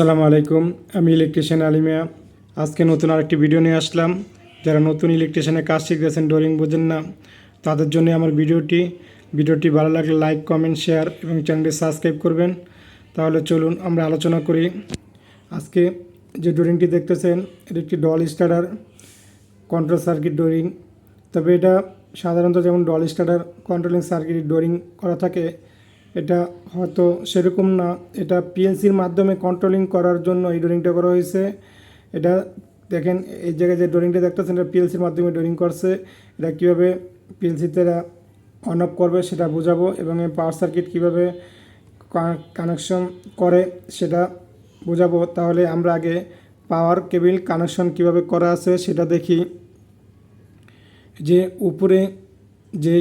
আসসালামু আলাইকুম, আমি ইলেকট্রিশিয়ান আলিমিয়া। আজকে নতুন আরেকটি ভিডিও নিয়ে আসলাম। যারা নতুন ইলেকট্রিশিয়ানের কাজ শিখতেছেন ডোরিং বোঝেন না, তাদের জন্য আমার ভিডিওটি। ভিডিওটি ভালো লাগলে লাইক, কমেন্ট, শেয়ার এবং চ্যানেলটি সাবস্ক্রাইব করবেন। তাহলে চলুন আমরা আলোচনা করি। আজকে যে ডোরিংটি দেখতেছেন, এটি একটি DOL starter control circuit drawing তবে এটা সাধারণত যেমন DOL starter controlling circuit drawing করা থাকে এটা হয়তো সেরকম না। এটা পিএলসির মাধ্যমে কন্ট্রোলিং করার জন্য এই ডোরিংটা করা হয়েছে। এটা দেখেন, এই জায়গায় যে ডোরিংটা দেখতেছেন, এটা পিএলসির মাধ্যমে ডোরিং করছে। এটা কীভাবে পিএলসিতে এরা অন অফ করবে সেটা বোঝাবো এবং এই পাওয়ার সার্কিট কীভাবে কানেকশন করে সেটা বোঝাবো। তাহলে আমরা আগে পাওয়ার কেবিল কানেকশন কীভাবে করা আছে সেটা দেখি। যে উপরে যে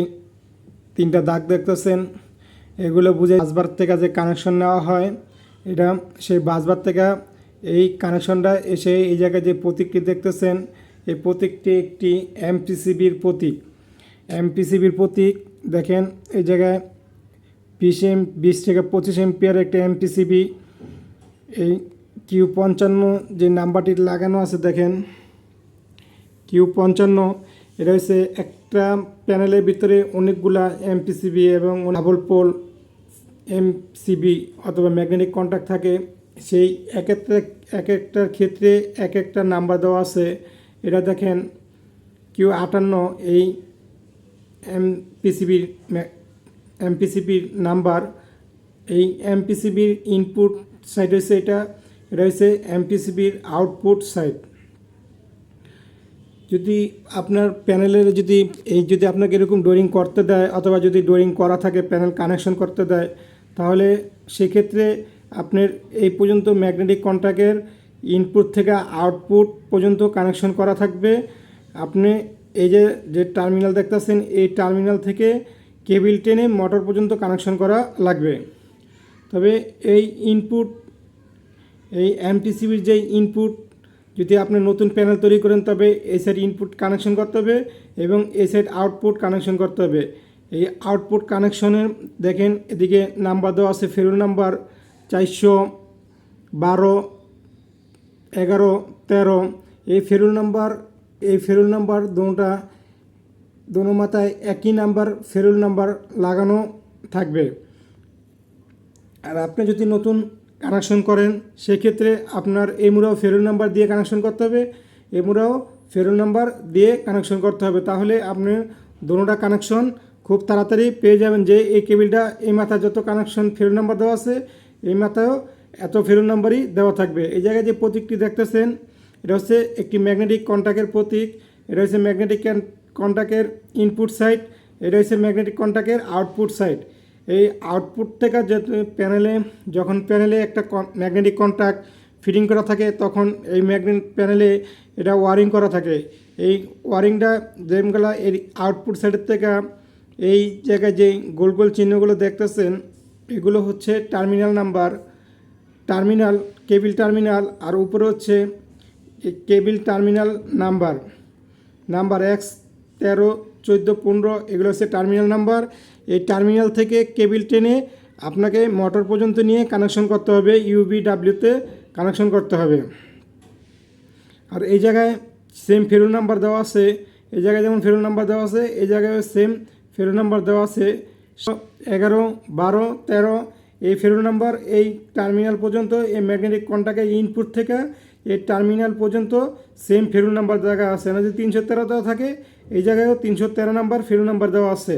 তিনটা দাগ দেখতেছেন এগুলো বুঝে বাসবার থেকে যে কানেকশন নেওয়া হয়, এটা সেই বাসবার থেকে এই কানেকশনটা এসে এই জায়গায় যে প্রতীকটি দেখতেছেন, এই প্রতীকটি একটি এমপিসিবির প্রতীক। এমপিসিবির প্রতীক, দেখেন এই জায়গায় বিশ এম, বিশ থেকে পঁচিশ এমপিয়ার একটা এমপিসিবি এই কিউ পঞ্চান্ন যে নাম্বারটি লাগানো আছে, দেখেন কিউ পঞ্চান্ন, এটা হচ্ছে একটা প্যানেলের ভিতরে অনেকগুলা এমপিসিবি এবং ডাবল পোল এমসিবি অথবা ম্যাগনেটিক কন্ট্যাক্ট থাকে, সেই এক একটা, এক একটার ক্ষেত্রে এক একটা নাম্বার দেওয়া আছে। এটা দেখেন, কিউ আটান্ন এই এমপিসিবির এমপিসিবির নাম্বার। এই এমপিসিবির ইনপুট সাইড হচ্ছে এটা এটা হচ্ছে এমপিসিবির আউটপুট সাইড যদি আপনার প্যানেলের যদি, এই যদি আপনাকে এরকম ডোরিং করতে দেয়, অথবা যদি ডোরিং করা থাকে, প্যানেল কানেকশন করতে দেয় তাহলে সেক্ষেত্রে আপনার এই পর্যন্ত ম্যাগনেটিক কন্ট্যাক্টের ইনপুট থেকে আউটপুট পর্যন্ত কানেকশন করা থাকবে। আপনি এই যে যে টার্মিনাল দেখতেছেন, এই টার্মিনাল থেকে কেবিল টেনে মোটর পর্যন্ত কানেকশন করা লাগবে। তবে এই ইনপুট এই এমটিসিবির যে ইনপুট যদি আপনি নতুন প্যানেল তৈরি করেন, তবে এই সাইড ইনপুট কানেকশন করতে হবে এবং এই সাইড আউটপুট কানেকশন করতে হবে। এই আউটপুট কানেকশনের দেখেন, এদিকে নাম্বার দেওয়া আছে ফেরুল নাম্বার চারশো বারো, এগারো, তেরো। এই ফেরুল নাম্বার এই ফেরুল নাম্বার দুটা দোনো মাথায় একই নাম্বার ফেরুল নাম্বার লাগানো থাকবে। আর আপনি যদি নতুন কানেকশন করেন, সেক্ষেত্রে আপনার এমুরাও ফেরুল নাম্বার দিয়ে কানেকশন করতে হবে এমুরাও ফেরুল নাম্বার দিয়ে কানেকশন করতে হবে। তাহলে আপনি দোনোটা কানেকশন খুব তাড়াতাড়ি পেয়ে যাবেন যে এই কেবিলটা, এই মাথায় যত কানেকশন ফেরুল নাম্বার দেওয়া আছে, এই মাথায়ও এত ফেরুল নাম্বারই দেওয়া থাকবে। এই জায়গায় যে প্রতীকটি দেখতেছেন, এটা হচ্ছে একটি ম্যাগনেটিক কন্ট্যাক্টের প্রতীক, এটা হচ্ছে ম্যাগনেটিক কন্ট্যাক্টের ইনপুট সাইড এটা হচ্ছে ম্যাগনেটিক কন্ট্যাক্টের আউটপুট সাইড এই আউটপুট থেকে যে প্যানেলে যখন প্যানেলে একটা ম্যাগনেটিক কন্ট্যাক্ট ফিটিং করা থাকে, তখন এই ম্যাগনেট প্যানেলে এটা ওয়ারিং করা থাকে। এই ওয়ারিংটা যেগুলো এর আউটপুট সাইডের থেকে এই জায়গায় যে গোল গোল চিহ্নগুলো দেখতেছেন, এগুলো হচ্ছে terminal number, terminal, cable terminal, আর উপরে হচ্ছে cable terminal number. Number X, তেরো, চোদ্দ, পনেরো, এগুলো হচ্ছে টার্মিনাল নাম্বার। এই টার্মিনাল থেকে কেবিল টেনে আপনাকে মোটর পর্যন্ত নিয়ে কানেকশন করতে হবে ইউবি ডাব্লিউতে কানেকশন করতে হবে। আর এই জায়গায় সেম ফেরুল নাম্বার দেওয়া আছে, এই জায়গায় যেমন ফেরুল নাম্বার দেওয়া আছে, এই জায়গায় সেম ফেরুল নাম্বার দেওয়া আছে। এগারো, বারো, তেরো, এই ফেরুল নাম্বার এই টার্মিনাল পর্যন্ত এই ম্যাগনেটিক কন্ট্যাক্টের ইনপুট থেকে এই টার্মিনাল পর্যন্ত সেম ফেরুল নাম্বার জায়গা আছে। না, যদি তিনশো তেরো দেওয়া থাকে, এই জায়গায়ও তিনশো তেরো নাম্বার ফেরুল নাম্বার দেওয়া আছে।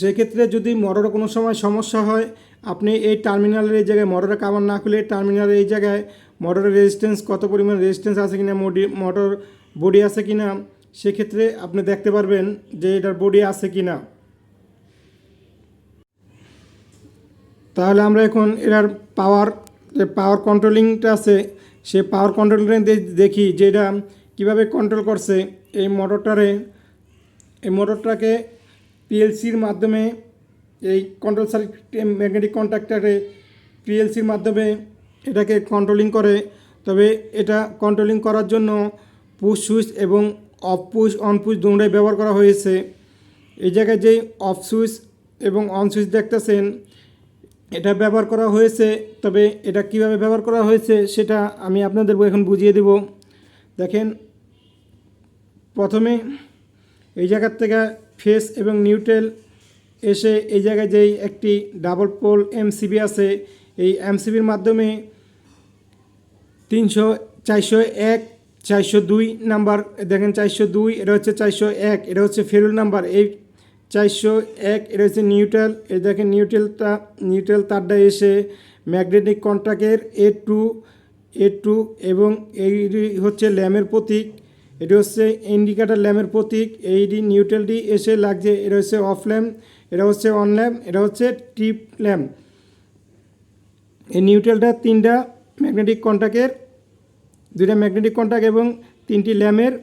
সেক্ষেত্রে যদি মোটরের কোনো সময় সমস্যা হয়, আপনি এই টার্মিনালের এই জায়গায় মোটরের কাভার না খুলে টার্মিনালের এই জায়গায় মোটরের রেজিস্ট্যান্স কত পরিমাণ রেজিস্ট্যান্স আছে কিনা, মোডি মোটর বডি আছে কিনা সেক্ষেত্রে আপনি দেখতে পারবেন যে এটার বডি আছে কি না তাহলে আমরা এখন এটার পাওয়ার যে পাওয়ার কন্ট্রোলিংটা আছে, সে পাওয়ার কন্ট্রোলিং দেখি যে এটা কীভাবে কন্ট্রোল করছে। এই মোটরটারে এই মোটরটাকে পিএলসির মাধ্যমে, এই কন্ট্রোল সার্কিট ম্যাগনেটিক কন্ট্যাক্টারে পিএলসির মাধ্যমে এটাকে কন্ট্রোলিং করে। তবে এটা কন্ট্রোলিং করার জন্য পুশ সুইচ এবং অফ পুশ, অন পুশ দুটাই ব্যবহার করা হয়েছে। এই জায়গায় যেই অফ সুইচ এবং অন সুইচ দেখতেছেন, এটা ব্যবহার করা হয়েছে, তবে এটা কীভাবে ব্যবহার করা হয়েছে সেটা আমি আপনাদের এখন বুঝিয়ে দেব। দেখেন, প্রথমে এই জায়গার থেকে ফেস এবং নিউট্রেল এসে এই জায়গায় যেই একটি ডাবল পোল এমসিবি আছে, এই এমসিবির মাধ্যমে তিনশো, চারশো এক চারশো দুই নাম্বার, দেখেন চারশো দুই, এটা হচ্ছে চারশো এক, এটা হচ্ছে ফেরুল নাম্বার, এই চারশো এক, এটা হচ্ছে নিউট্রাল, এই দেখেন নিউট্রালটা, নিউট্রাল তারটা এসে ম্যাগনেটিক কন্ট্রাক্টের এ টু এ টু এবং এই হচ্ছে ল্যামের প্রতীক, এটা হচ্ছে ইন্ডিকেটার ল্যামের প্রতীক, এইটি নিউট্রালটি এসে লাগছে, এটা হচ্ছে অফ ল্যাম্প, এটা হচ্ছে অন ল্যাম্প, এটা হচ্ছে ট্রিপ ল্যাম্প। এই নিউট্রালটা তিনটা ম্যাগনেটিক কন্ট্যাক্টের দুইটা ম্যাগনেটিক কন্ট্যাক্ট এবং তিনটি ল্যামের,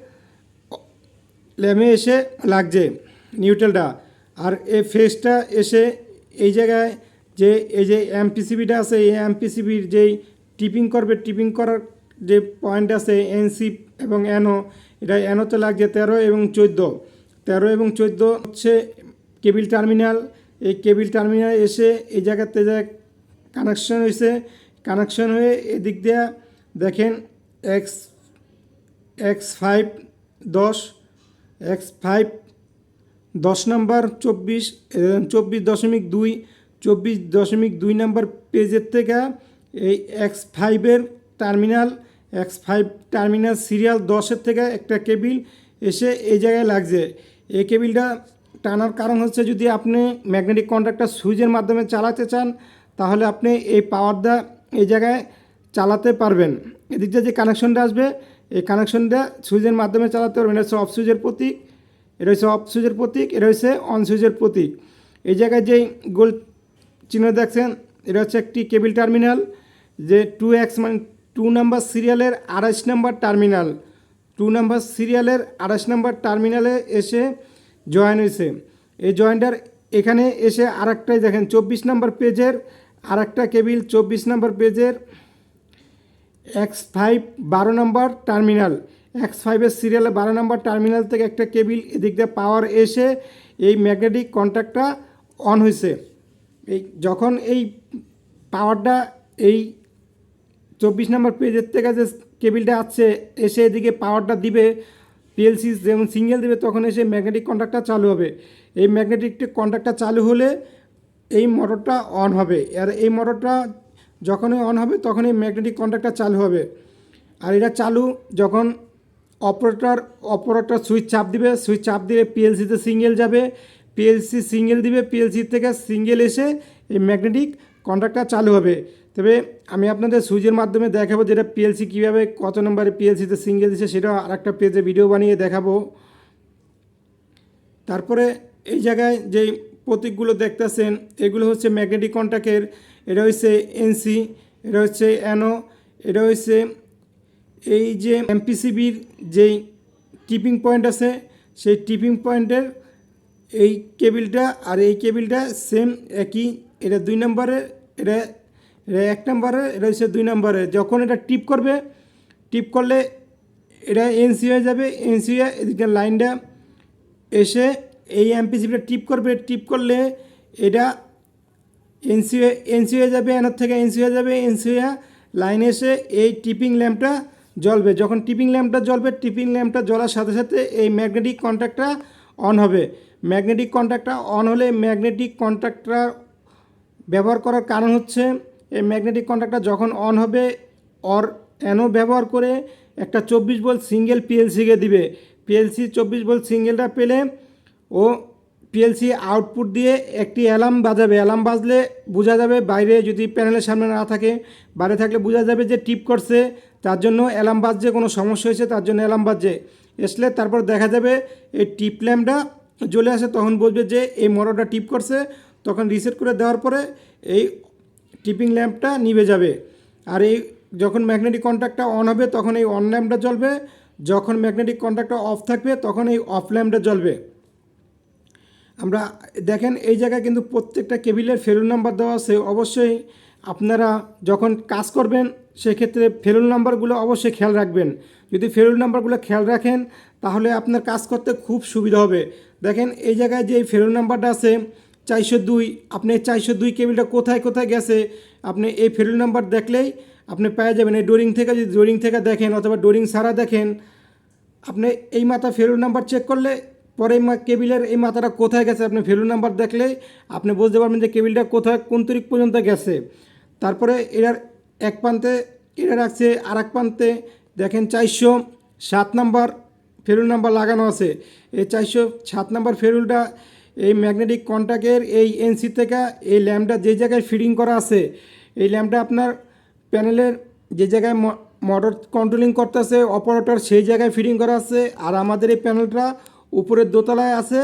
ল্যামে এসে লাগছে নিউট্রালটা। আর এই ফেসটা এসে এই জায়গায় যে, এই যে এমপিসিবিটা আছে, এই এমপিসিবির যেই টিপিং করবে টিপিং করার যে পয়েন্ট আছে এনসি এবং এনও এটা এনওতে লাগছে তেরো এবং চোদ্দ। তেরো এবং চোদ্দ হচ্ছে কেবিল টার্মিনাল এই কেবিল টার্মিনাল এসে এই জায়গাতে যে কানেকশন হয়েছে কানেকশন হয়ে এদিক দিয়ে দেখেন এক্স এক্স ফাইভ দশ, এক্স ফাইভ দশ নাম্বার চব্বিশ চব্বিশ দশমিক দুই, চব্বিশ দশমিক দুই নাম্বার পেজের থেকে এই এক্স ফাইভের terminal, X five terminal serial দশের থেকে একটা কেবিল এসে এই জায়গায় লাগছে। এই কেবিলটা টানার কারণ হচ্ছে যদি আপনি ম্যাগনেটিক কন্ট্রাক্টর সুইচের মাধ্যমে চালাতে চান, তাহলে আপনি এই পাওয়ারটা এই জায়গায় চালাতে পারবেন। এদিক দিয়ে যে কানেকশনটা আসবে, এই কানেকশনটা সুইচের মাধ্যমে চালাতে পারবেন। এটা হচ্ছে অফ সুইচের প্রতীক, এটা হচ্ছে অফ সুইচের প্রতীক, এটা হচ্ছে অন সুইচের প্রতীক। এই জায়গায় যেই গোল চিহ্ন দেখছেন, এটা হচ্ছে একটি কেবিল টার্মিনাল যে টু এক্স মানে টু নাম্বার সিরিয়ালের আড়াইশ নাম্বার টার্মিনাল টু নাম্বার সিরিয়ালের আড়াইশ নাম্বার টার্মিনালে এসে জয়েন হয়েছে। এই জয়েন্টার এখানে এসে আরেকটাই দেখেন, চব্বিশ নাম্বার পেজের আরেকটা কেবিল চব্বিশ নাম্বার পেজের এক্স ফাইভ বারো নম্বর টার্মিনাল এক্স ফাইভের সিরিয়ালে বারো নম্বর টার্মিনাল থেকে একটা কেবিল এদিক দিয়ে পাওয়ার এসে এই ম্যাগনেটিক কন্ট্যাক্টটা অন হয়েছে। এই যখন এই পাওয়ারটা এই চব্বিশ নম্বর পেজের থেকে যে কেবিলটা আসছে, এসে এদিকে পাওয়ারটা দিবে পিএলসি যেমন সিঙ্গেল দেবে, তখন এসে ম্যাগনেটিক কন্ট্যাক্টটা চালু হবে। এই ম্যাগনেটিক কন্ট্যাক্টটা চালু হলে এই মোটরটা অন হবে। আর এই মোটরটা যখনই অন হবে, তখনই ম্যাগনেটিক কন্ট্যাক্টটা চালু হবে। আর এটা চালু যখন অপারেটর অপারেটর সুইচ চাপ দিবে সুইচ চাপ দিলে পিএলসিতে সিঙ্গেল যাবে পিএলসি সিঙ্গেল দিবে পিএলসি থেকে সিঙ্গেল এসে এই ম্যাগনেটিক কন্ট্যাক্টটা চালু হবে। তবে আমি আপনাদের সুইচের মাধ্যমে দেখাবো যেটা পিএলসি কীভাবে, কত নম্বরে পিএলসিতে সিঙ্গেল দিচ্ছে সেটা আরেকটা পেজে ভিডিও বানিয়ে দেখাবো। তারপরে এই জায়গায় যেই প্রতীকগুলো দেখতেছেন, এগুলো হচ্ছে ম্যাগনেটিক কন্ট্যাক্টের এটা হচ্ছে এনসি এটা হচ্ছে অ্যানো এটা হচ্ছে এই যে এমপিসিবির যেই টিপিং পয়েন্ট আছে, সেই টিপিং পয়েন্টের এই কেবিলটা আর এই কেবিলটা সেম একই। এটা দুই নম্বরে, এটা এটা এক নম্বরে, এটা হচ্ছে দুই নম্বরে। যখন এটা টিপ করবে টিপ করলে এটা এনসি হয়ে যাবে এনসি হয়ে এদিকে লাইনটা এসে এই এমপিসিবিটা টিপ করবে। টিপ করলে এটা এনসি এনসি হয়ে যাবে এনার থেকে এনসি হয়ে যাবে, এনসি হয়ে লাইনে এসে এই টিপিং ল্যাম্পটা জ্বলবে। যখন টিপিং ল্যাম্পটা জ্বলবে, টিপিং ল্যাম্পটা জ্বলার সাথে সাথে এই ম্যাগনেটিক কন্ট্যাক্টটা অন হবে। ম্যাগনেটিক কন্ট্যাক্টটা অন হলে ম্যাগনেটিক কন্ট্যাক্টটা ব্যবহার করার কারণ হচ্ছে, এই ম্যাগনেটিক কন্ট্যাক্টটা যখন অন হবে, অর এনও ব্যবহার করে একটা চব্বিশ বল সিঙ্গেল পিএলসিকে দিবে। পিএলসি চব্বিশ বল সিঙ্গেলটা পেলে ও পিএলসি আউটপুট দিয়ে একটি অ্যালার্ম বাজাবে। অ্যালার্ম বাজলে বোঝা যাবে বাইরে যদি প্যানেলের সামনে না থাকে, বাইরে থাকলে বোঝা যাবে যে টিপ করছে, তার জন্য অ্যালার্ম বাজছে, কোনো সমস্যা হয়েছে, তার জন্য অ্যালার্ম বাজছে। আসলে তারপর দেখা যাবে এই টিপ ল্যাম্পটা জ্বলে আসে, তখন বুঝবে যে এই মোটরটা টিপ করছে। তখন রিসেট করে দেওয়ার পরে এই টিপিং ল্যাম্পটা নিভে যাবে। আর এই যখন ম্যাগনেটিক কন্ট্যাক্টটা অন হবে, তখন এই অন ল্যাম্পটা জ্বলবে। যখন ম্যাগনেটিক কন্ট্যাক্টটা অফ থাকবে, তখন এই অফ ল্যাম্পটা জ্বলবে। আমরা, দেখেন, এই জায়গায় কিন্তু প্রত্যেকটা কেবিলের ফেরুল নাম্বার দেওয়া আছে। অবশ্যই আপনারা যখন কাজ করবেন, সেক্ষেত্রে ফেরুল নাম্বারগুলো অবশ্যই খেয়াল রাখবেন। যদি ফেরুল নাম্বারগুলো খেয়াল রাখেন, তাহলে আপনার কাজ করতে খুব সুবিধা হবে। দেখেন, এই জায়গায় যে ফেরুল নাম্বারটা আছে, চারশো দুই, আপনি চারশো দুই কেবিলটা কোথায় কোথায় গেছে, আপনি এই ফেরুল নাম্বার দেখলেই আপনি পেয়ে যাবেন। এই ডোরিং থেকে, যদি ডোরিং থেকে দেখেন অথবা ডোরিং ছাড়া দেখেন, আপনি এই মাথা ফেরুল নাম্বার চেক করলে পরে কেবিলের এই মাথাটা কোথায় গেছে? আপনি ফেরুল নাম্বার দেখলে আপনি বুঝতে পারবেন যে কেবিলটা কোথায়, কোন তারিখ পর্যন্ত গেছে। তারপরে এটার এক প্রান্তে এটা রাখছে আর এক প্রান্তে দেখেন চারশো সাত নাম্বার ফেরুল নাম্বার লাগানো আছে। এই চারশো সাত নাম্বার ফেরুলটা এই ম্যাগনেটিক কন্ট্যাক্টের এই এনসি থেকে এই ল্যাম্পটা যে জায়গায় ফিডিং করা আছে, এই ল্যাম্পটা আপনার প্যানেলের যে জায়গায় মোটর কন্ট্রোলিং করতেছে অপারেটর সেই জায়গায় ফিডিং করা আছে। আর আমাদের এই প্যানেলটা উপরের দোতলায় আছে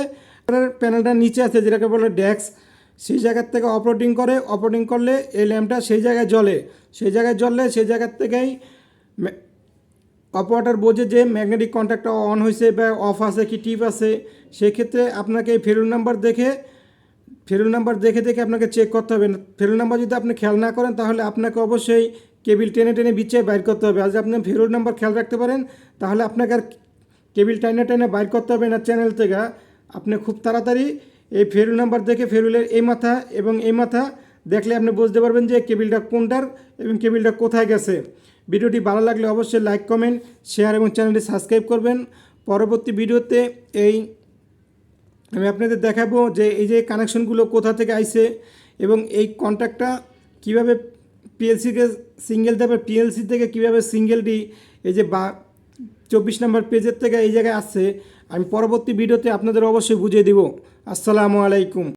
প্যানেলটা নিচে আছে, যেটাকে বলে ডেস্ক। সেই জায়গার থেকে অপারেটিং করে অপারেটিং করলে এই ল্যাম্পটা সেই জায়গায় জ্বলে। সেই জায়গায় জ্বললে সেই জায়গার থেকেই অপারেটর বোঝে যে ম্যাগনেটিক কন্ট্যাক্টটা অন হয়েছে বা অফ আছে কি টিপ আছে। সেক্ষেত্রে আপনাকে এই ফেরুল নাম্বার দেখে, ফেরুল নাম্বার দেখে দেখে আপনাকে চেক করতে হবে। ফেরুল নাম্বার যদি আপনি খেয়াল না করেন, তাহলে আপনাকে অবশ্যই কেবিল টেনে টেনে বিছিয়ে বাইর করতে হবে। আর যদি আপনি ফেরুল নাম্বার খেয়াল রাখতে পারেন, তাহলে আপনাকে আর কেবিল টেনে টেনে বাইর করতে হবে না চ্যানেল থেকে। আপনি খুব তাড়াতাড়ি এই ফেরুল নাম্বার দেখে ফেরুলের এই মাথা এবং এই মাথা দেখলে আপনি বুঝতে পারবেন যে কেবিলটা কোনটার এবং কেবিলটা কোথায় গেছে। ভিডিওটি ভালো লাগলে অবশ্যই লাইক, কমেন্ট, শেয়ার এবং চ্যানেলটি সাবস্ক্রাইব করবেন। পরবর্তী ভিডিওতে এই আমি আপনাদের দেখাবো যে এই যে কানেকশনগুলো কোথা থেকে আইছে এবং এই কন্ট্যাক্টটা কীভাবে পিএলসিকে সিঙ্গেল দেবে, পিএলসি থেকে কীভাবে সিঙ্গেলটি এই যে বা চব্বিশ নম্বর পেজের থেকে এই জায়গায় আসছে। আমি পরবর্তী ভিডিওতে আপনাদের অবশ্যই বুঝিয়ে দিব। আসসালামু আলাইকুম।